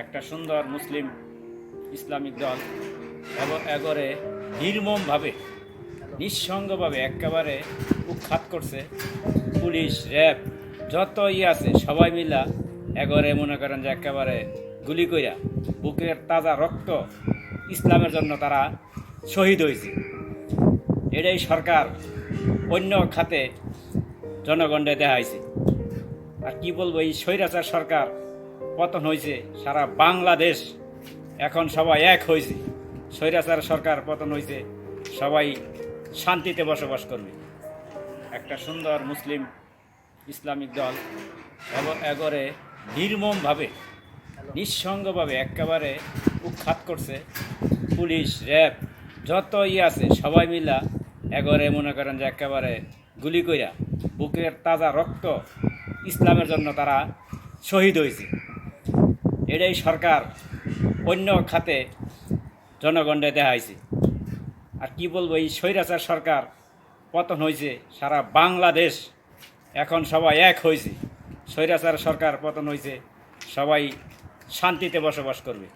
একটা সুন্দর মুসলিম ইসলামিক দল এগরে নির্মমভাবে, নিঃসঙ্গভাবে একেবারে উৎখাত করছে পুলিশ, র্যাব, যত ই আছে, সবাই মিলা এগরে মনে করেন যে একেবারে গুলি কইরা বুকের তাজা রক্ত ইসলামের জন্য তারা শহীদ হয়েছে এটাই সরকার অন্য খাতে জনগণে দেখাইছে। আর কি বলব, এই স্বৈরাচার সরকার পতন হয়েছে সারা বাংলাদেশ এখন সবাই এক হয়েছে স্বৈরাচার সরকার পতন হয়েছে সবাই শান্তিতে বসবাস করবে। একটা সুন্দর মুসলিম ইসলামিক দল এগরে নির্মমভাবে, নিঃসঙ্গভাবে একেবারে উৎখাত করছে। পুলিশ, র্যাব, যত ই আছে, সবাই মিলা এগরে মনে করেন যে একেবারে গুলি কইরা, বুকের তাজা রক্ত ইসলামের জন্য তারা শহীদ হয়েছে এটাই সরকার অন্য খাতে জনগণে দেখাইছে। আর কি বলব, এই স্বৈরাচার সরকার পতন হয়েছে, সারা বাংলাদেশ এখন সবাই এক হয়েছে। স্বৈরাচার সরকার পতন হয়েছে, সবাই শান্তিতে বসবাস করবে।